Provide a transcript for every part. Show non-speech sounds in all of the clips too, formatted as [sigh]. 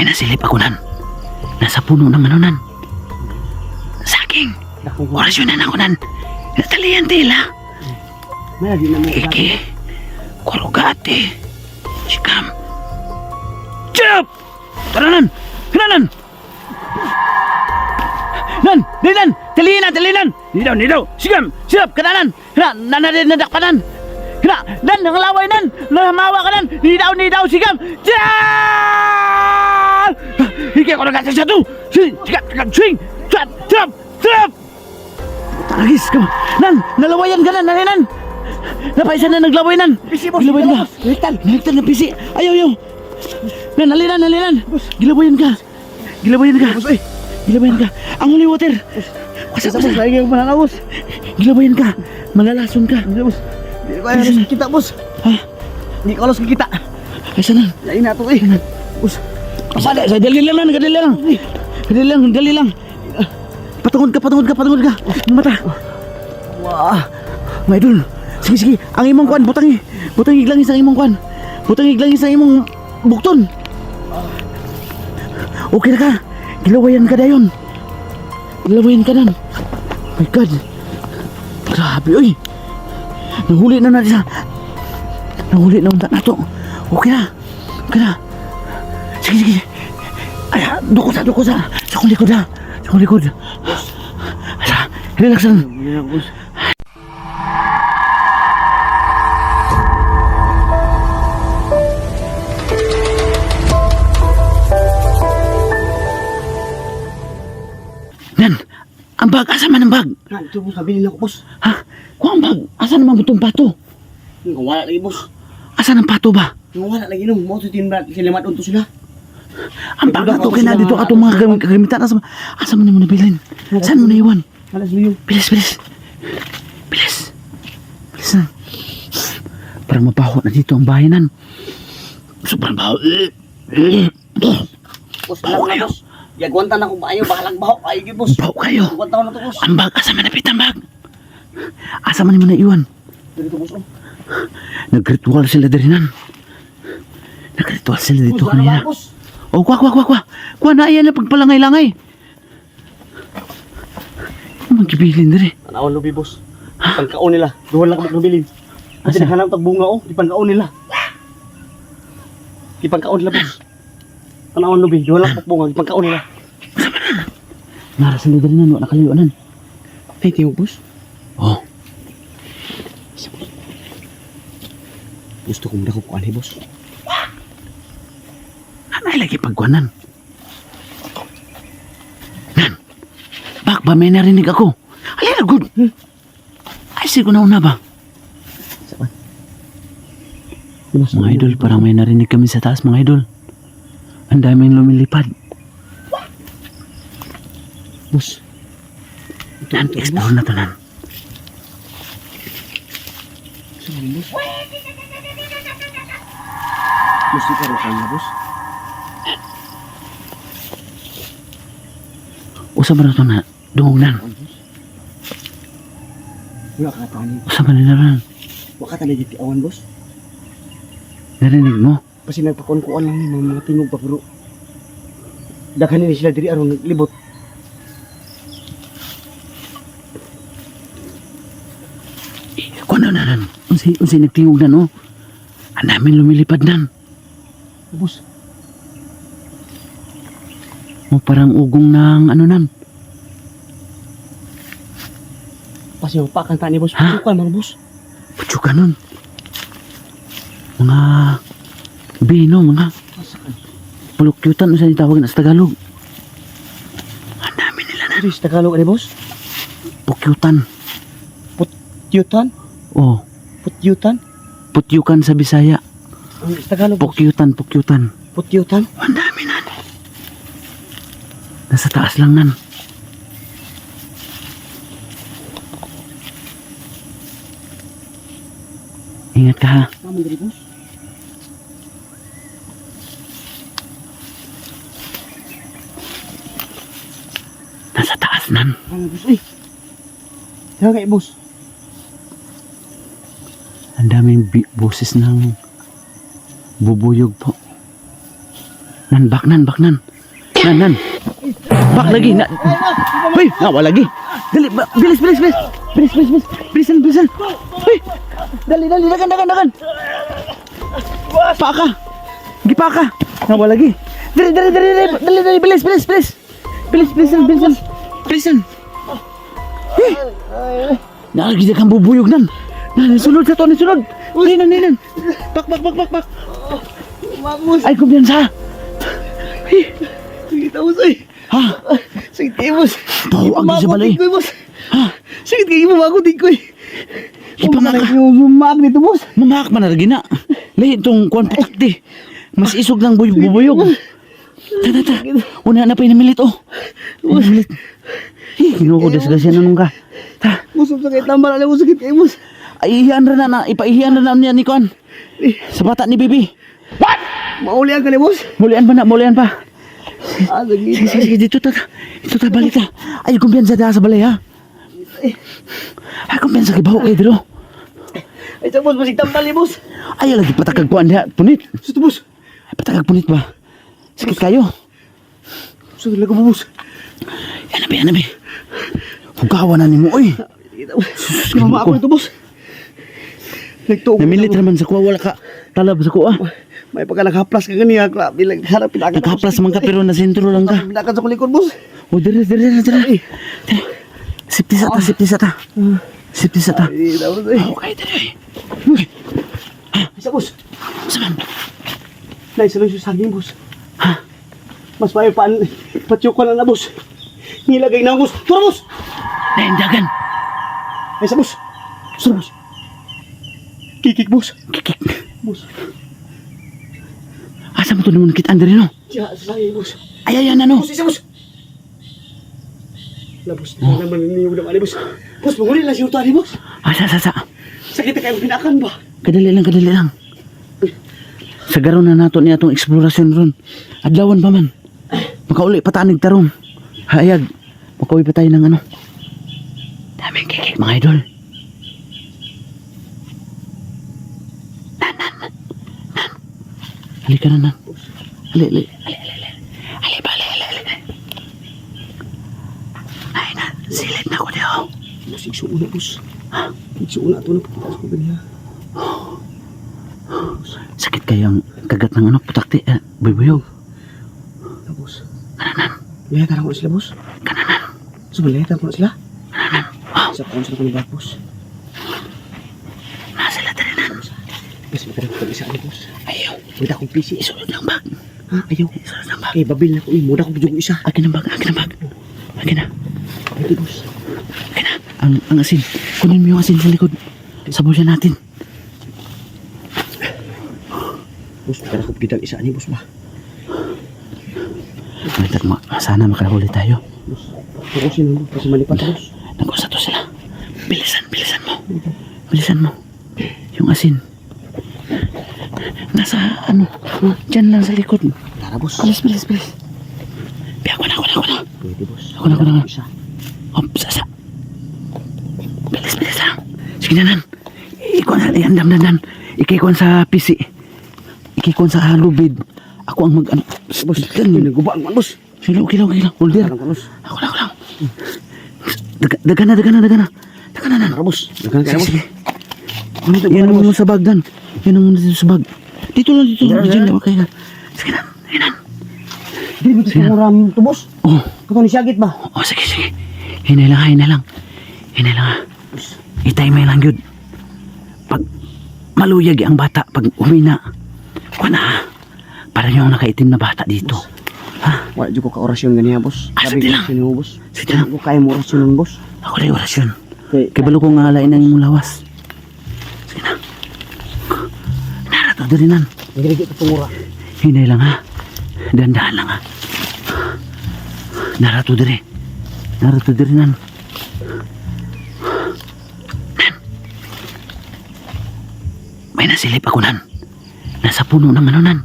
May nasilip ako nan. Nasa puno ng ano nan. Saging. Dako ko. Orasyonan ako nan. Natalian tila. Na. Iki. Kurugati. Sikam. Chop! Tara nan! Kinanan! Nan! Dinan! Talinan! Talinan! Nidaw! Nidaw! Sigam! Sigam! Kananan! Kina! Nanadinadak pa nan! Kina! Nan! Nangalaway nan! Nahamawa ka nan! Nidaw! Nidaw! Sigam! Chop! Hiki ako nagkasa siya to! Swing! Sigam! Sigam! Swing! Chop! Taragis ka! Nan! Nalawayan ka nan! Naninan! Napaisa na naglaway nan! Pisi, boss. Gilawayan ka! Direktan. Direktan na pisi! Ayaw! Ayaw! Nan! Nalinan! Nalinan! Gilawayan ka! Gilawayan ka! Boss, eh. Gilabayan ka. Ang holy water. Kasi boss, lagi yung manana, boss. Gilabayan ka. Malalason ka. Boss. Hindi ko alas kita, boss. Ha? Hindi ko alas kita. Ay, sana? Lain na to, eh. Boss. Sa, sa dali lang. Dali lang. Dali lang, dali lang. Patungod ka, patungod ka, patungod ka. Ang mata. Wah. Mga idol. Sige, sige. Ang imong kwan, butangi. Butangi lang isang imong kwan. Butangi lang isang imong bukton. Okay na ka. Gilawayan ka dayon. Gilawayan ka nan. My God. Grabe, oy. Nahuli na natin. Nahuli na unta na to. Okay na. Okay na. Sige, sige. Ay, duko sa, duko sa. Sa kong likod ha. Sa kong likod. Ala, relax lang. Na, boss. Nan, ang bag, asa man ang bag? Nan, ito, boss. Nabili na ako, boss. Ha? Kuha ang bag, asa naman butong pato? Kung wala lagi, boss. Asa ng pato ba? Kung wala lagi, no. Mo, ito tinbra. Silimat unto sila. Ang bag na to, kaya dito ka itong mga kagam- kagamitan. Asa, asa mo na mo nabilin? Saan mo na iwan? Alas mo yung. Bilis, bilis. Bilis. Bilis na. Parang mabaho na dito ang bahanan. Sobrang baho. Boss, Baho kayo. Yagwanta na kung maayo. Bahalang baho. Ay, gid, boss. Baho kayo. Yagwanta ko na to, boss. Ang bag, asa man napit ang bag? Asa man mo na iwan? Dito, boss. oh. Nagritual sila din nan. Nagritual sila dito Boss, ano ba, kanina. boss? Oh, kwa, kwa, kwa, kwa. Kwa na yan na pagpalangay-langay. Magkibilin diri. Tanawan lubi, boss. Pangkaon nila. Duwan lang kamot nabilin. Kasi Asa? naghanap tag bunga, oh. Di pangkaon nila. Di pangkaon nila, boss. Tanawan lubi. Duwan lang kamot bunga. Di pangkaon nila. Nara sila diri nan, wala kalayuanan. Ay, tingog, boss. Oh, Gusto kong dako ko ani, boss. Pagkuhanan. Nan, bak ba may narinig ako? Alina, good. Ay, sigo na una ba? Mga idol, parang may narinig kami sa taas, mga idol. Ang daming lumilipad. Ito, Nan, explore na to, nan. Boss? Boss, di ka rin kanya, Usa ba na to na? Dungog nan. Boss? Wala ka tani. Usa ba na nan? Wala ka tani dito awan, boss. Narinig mo? Kasi nagpakuan-kuan lang ni mga tingog pa pero daghan ni sila diri aron naglibot. Kung ano na nan? Unsay, unsay nagtingog na, no? Ang daming lumilipad nan. Boss, O parang ugong ng ano nan. pas yung pakan tani boss. Ha? Pasukan mga boss. Putsuka nun. Mga bino, mga pulukyutan, usan tawag na sa Tagalog. Ang dami nila na. Sa Tagalog ani boss. Pukyutan. Putyutan, O, putyutan. putyukan sa Bisaya. Ang sa Tagalog. Pukyutan, pukyutan. Putyutan. Ang. Nasa taas lang nan. Ingat ka ha. Nasa taas nan. Ay. Kaya kay boss. Ang daming boses ng bubuyog po. Nan, bak nan, bak nan. Nan, nan. Bak lagi. Na, Hoy, nawa lagi. Dali, bilis, bilis, bilis. Bilis, bilis, bilis. Bilisan, bilisan. Hoy, dali, dali, dagan, dagan, dagan. Paka. Gipaka. Nawa lagi. Dali, dali, dali, dali, dali, dali, bilis, bilis, bilis. Bilis, bilisan, bilisan. Bilisan. Eh, Nalagi dia kan bubuyog nan. Nan, sunod sa to, sunod. Ninan, ninan. Bak, bak, bak, bak, bak. Mabos. Ay, kumpiyansa. Sakit ako sa'yo. Ha? [laughs] Sakit kayo, boss. Tawag din sa balay. Ko, boss. Ha? Sakit kayo, mamakutin ko eh. Ipamaka. Sumak nito, boss. Mamahak man na lagi na. Lahi itong kuwan putak di. Mas isog lang buy bubuyog. Ta, ta, ta. Una na pa inamilit oh. Inamilit. Eh, kinuko desgasya na nung ka. Ta. Boss, ang sakit naman. Alam mo, sakit kayo, boss. Ay, ihiyan rin na na. Ipaihiyan rin na niya ni Kuan. Sa bata ni Bibi. Maulihan ka ni, boss. Mulian pa na, mulian pa. Ah. Sige, sige, sige. Dito ta. Dito ta, balik ta. Ay, kumpiyansa ta sa balay ha. Ay, kumpiyansa kay kayo dito. Ay, sa boss, masig tambal ni, boss. Ay, lagi patakag kuan diha. Punit. Susto, boss. Ay, patakag punit ba? Sakit kayo. Susto, lago mo, boss. Yan na ba, yan na ba. Hugawa na ni mo, oy. Mama ako ito, boss. Namilit naman sa kuwa, wala ka talab sa kuwa. May pagka naghaplas ka ganiya. Grabe lang. Harap, pinaka. Nagkaplas man ka pero na sentro lang ka. Pinakan sa kulikod, boss. O, dire, dire, dire, dire. Sipti sa ta, sipti sa ta. Sipti sa ta. Eh. Okay, dire, oy. Uy, Isa, boss. saan? Nay, sa lang yung saging, boss. Ha? Mas may pan, patyok ko na na, boss. Nilagay na, boss. Tura, boss! Naindagan. Ay, sa boss. Tura, boss. Kikik, boss. Kikik. Boss. Asa mo to naman kit Andre, no? Siya, sa saging, boss. Ay, ay, ano? Boss, isa, boss. Wala, boss. Wala naman ninyo naman, boss. Boss, mahuli lang siya tali, boss. Asa, asa, asa. Sakit na kayo pinakan ba? Kadali lang, kadali lang. Sa garon na nato niya itong eksplorasyon ron. Adlawan pa man. Makauli pa tanig tarong. Hayag. Makauwi pa tayo ng ano. Daming kikik mga idol. Nan, nan, nan. Nan. Halika na, nan. Ali, ali. Ali, ali, ali. Ali ba, ali, ali, ali. Ay, nan. Silid na ko diyo. Boss, igsuon na, boss. Igsuon na ito na pagkitas ko ganiya. Sakit kayang kagat ng ano, putakti. Eh, buybuyog. Na, boss. Layatan ko na sila, boss. Kananan. So, layatan ko na sila. Kananan. Wow. Sa paon sila ko ni boss. Nasa lahat na. Boss, magkara ko isa ni boss. Ayaw. Muda kong PC. Isulod ng bag. Ha? Ayaw. Isulod ng bag. Kay babil na ko eh. Kong bidyo isa. Akin ang bag. Akin ang bag. Akin na. Hindi, boss. Akin na. Ang, ang asin. Kunin mo yung asin sa likod. Sabaw natin. Boss, magkara ko bidang isa ni boss ba? Malitak mo. Sana makalahuli tayo. Boss. Tukusin mo. Kasi malipat, boss. Nag-usa to sila. Bilisan, bilisan mo. Bilisan mo. Yung asin. Nasa ano. Diyan lang sa likod. Tara, boss. Bilis, bilis, bilis. Biya, ako na, ako na, ako na. Pwede, boss. Ako na, ako na. Isa. Hop, sasa. Bilis, bilis lang. Sige na, nan. Ikuan sa, yan, dam, dan, dan. Ikikuan sa PC. Ikikuan sa lubid. Ako ang mag, ano. Boss, Dan, nagubaan man, boss. Silo, kilaw, kilaw. Holder. Ako lang, ako lang. Daga, daga na, daga na, daga na. Daga na, nan. Tara, boss. Sige, kaya, boss. sige. Ito, Yan ang muna sa bag, dan. Yan ang muna sa bag. Dito lang, dito. Yan, Dito yan. lang, okay. Sige na, sige na. Di mo to, boss. Oh, Kato ni Syagit ba? oh, sige, sige. Hinay lang, hinay lang. Hinay lang, ha. Itay may lang yun. Pag maluyag ang bata, pag uwi na, kuha na ha. Para yung nakaitim na bata dito. Ha? Wala dyan ko ka-orasyon ganyan, boss. Ah, sige lang. Sige lang. Hindi kaya mo orasyon boss. Ako na yung orasyon. Kay, Kaya balo ko nga alain ng imong lawas. Narato din nan. Nagigit ito mura. Hinay lang ha. Dandahan lang ha. Narato dire. Narato dire nan. Nan. May nasilip ako nan. Nasa puno naman o nan.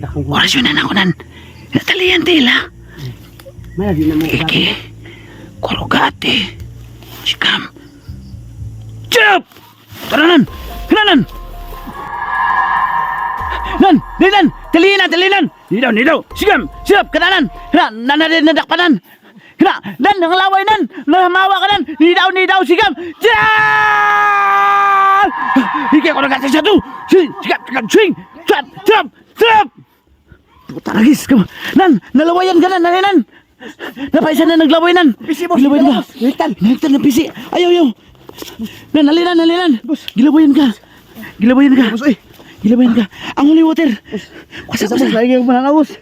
Ko. Orasyonan ako nan. Natalian tila. May lagi na mo. Iki. Korogate. Chikam. Chip! Taranan! Kinanan! Nan, talinan, talinan. Nidaw, nidaw. Sigam, sigap, kananan. Na, nanarin na dakpanan. Kena, dan ang laway nan, namawa ka nan. Nidaw, nidaw, sigam. Diyan! Higay ko na kasi satu. Swing, sigap, sigap, swing. Trap, trap, trap. Puta lagi, sigam. Nan, nalawayan ka nan, naninan. Napaisa na naglaway nan. Pisi, boss. Gilawayan ka. Hilitan. Hilitan na pisi. Ayaw, ayaw. Nan, nalinan, nalinan. Gilawayan ka. Gilawayan ka. Boss, oy. Gilabayan ka. Ang holy water. Kusa, kusa. lagi ko pananaw, boss.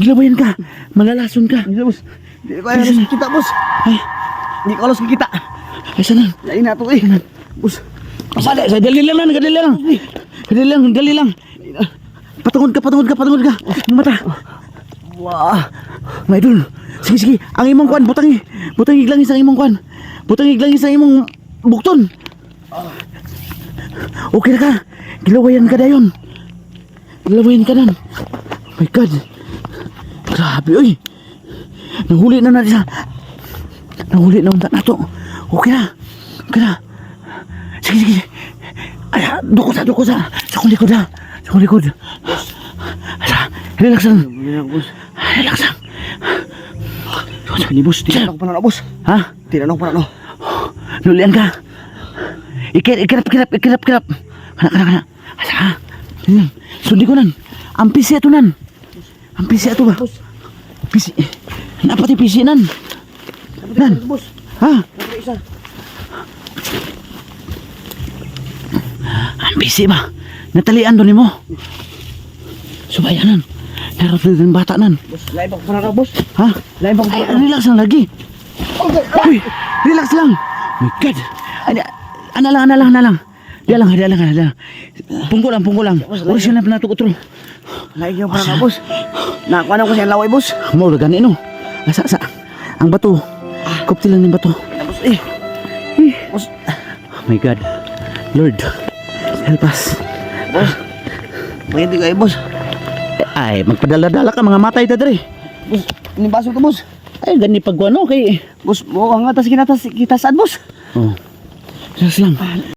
Gilabayan ka. Malalason ka. Hindi, boss. Hindi ko alas kita, boss. Ay, Hindi ko alas kita. ay sana. Lain na to, eh. Boss. Pasada, sa dali lang lang, dali lang. Dali lang, dali lang. Patungod ka, patungod ka, patungod ka. Ang mata. Wah. May dul. Sige, sige. Ang imong kwan, butangi. Butangi lang isang imong kwan. Butangi lang isang imong bukton. Okay na ka. Gilawayan ka dayon. Gilawayan ka nan. My God. Grabe, oy. Nahuli na na siya. Nahuli na unta na to. Okay na. Okay na. Sige, sige. Ay, duko sa, duko sa. Sa kong likod ha. Sa kong likod. Ala, relax lang. Na. Relax lang. Boss. Tidak ako pananaw, boss. Ha? Tidak ako pananaw. Nulian ka. Ikir, ikirap, ikirap, ikirap, ikirap. Kana, kana, kana. Asa ha? Hmm. Sundi ko nan. Ang pisi ato nan. Ang pisi ato ba? Pisi. Napati pisi nan. Nan. Ha? Ang pisi ba? Natalian doon mo. Subayanan. Narot na din bata nan. Lain ako pananaw, boss. Ha? Lain ako Ay, pananaw. relax lang lagi. Uy, relax lang. My God. Ano, ano lang, ano lang, ano lang. Dia lang, dia lang, dia lang. Pungko lang, pungko lang. Original na nato utro. Lain ako pananaw, boss. Nakuha na ko siyang laway, boss. Mo ra gani no. Asa sa ang bato. Kupti lang ng bato. Boss, eh. Boss, Oh my God. Lord, help us. boss. Pwede kayo, boss. Ay, magpadala-dala ka mga matay ta dre. Boss, ini baso to, boss. Ay, gani pagwano kay. Boss, mo ang atas kinatas kita saan, boss? Oh. Relax lang.